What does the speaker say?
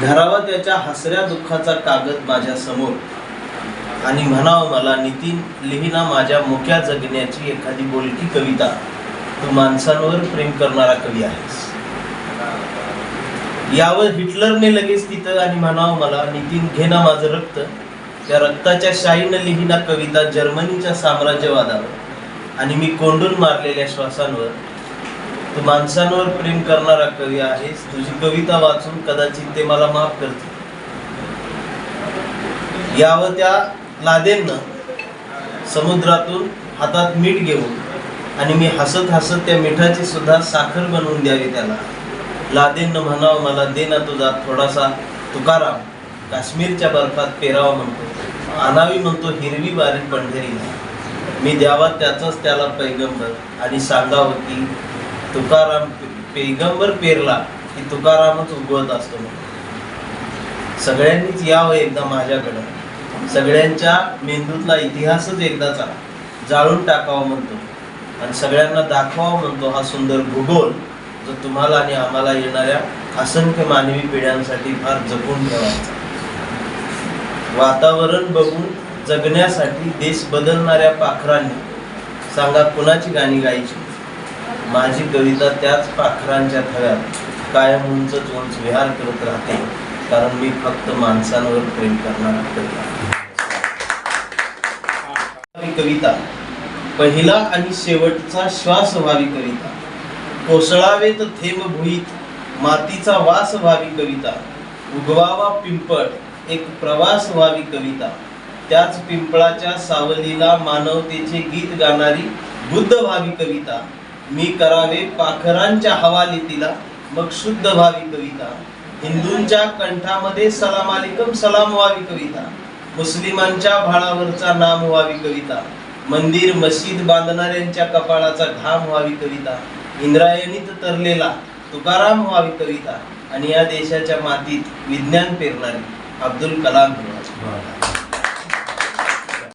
धरावा त्याच्या हसऱ्या दुःखाचा कागद माझ्यासमोर आणि म्हणावं मला नितीन लिहिना माझ्या मुक्या जगण्याची एखादी बोलकी कविता. तू माणसांवर प्रेम करणारा कवी आहेस. यावर हिटलरने लगेच तिथं आणि म्हणावं मला नितीन घेना माझं रक्त. त्या रक्ताच्या शाईनं लिहिना कविता जर्मनीच्या साम्राज्यवादावर. आणि मी कोंडून मारलेल्या श्वासांवर तू माणसांवर प्रेम करणारा कवी आहेस तुझी कविता वाचून कदाचित ते मला माफ करतील. यावं त्या लादेंनं समुद्रातून हातात मीठ घेऊन आणि मी हसत हसत त्या मिठाची सुद्धा साखर बनवून द्यावी त्याला. लादेंनं म्हणावं मला दे ना तुझा थोडासा तुकाराम. काश्मीरच्या बर्फात पेरावा म्हणतो. आणावी म्हणतो हिरवी बारीक पंढरीला. मी द्यावा त्याचाच त्याला पैगंबर आणि सांगावं की तुकाराम पैगंबर पेरला की तुकारामच उगवत असतो सगळ्यांनीच यावं एकदा माझ्याकडं. सगळ्यांच्या मेंदूतला इतिहासच एकदाचा जाळून टाकावा म्हणतो. आणि सगळ्यांना दाखवावा म्हणतो हा सुंदर भूगोल जो तुम्हाला आणि आम्हाला येणाऱ्या असंख्य मानवी पिढ्यांसाठी फार जपून ठेवायचा. वातावरण बघून जगण्यासाठी देश बदलणाऱ्या पाखरांनी सांगा कुणाची गाणी गायची? माझी कविता त्याच पाखरांच्या थव्यात कायम उंच उंच विहार करत राहते. कारण मी फक्त माणसांवर प्रेम करणार कविता. पहिला आणि शेवटचा श्वास व्हावी कविता. कोसळावेत थेंब भुईत मातीचा वास व्हावी कविता. उगवावा पिंपळ एक प्रवास व्हावी कविता. त्याच पिंपळाच्या सावलीला मानवतेचे गीत गाणारी बुद्ध व्हावी कविता. मी करावे पाखरांच्या हवाली तिला मग शुद्ध व्हावी कविता. हिंदूंच्या कंठामध्ये सलाम अलिकम सलाम व्हावी कविता. मुस्लिमांच्या भाळावरचा नाम व्हावी कविता. मंदिर मशीद बांधणाऱ्यांच्या कपाळाचा घाम व्हावी कविता. इंद्रायणीत तरलेला तुकाराम व्हावी कविता. आणि या देशाच्या मातीत विज्ञान पेरणारी अब्दुल कलाम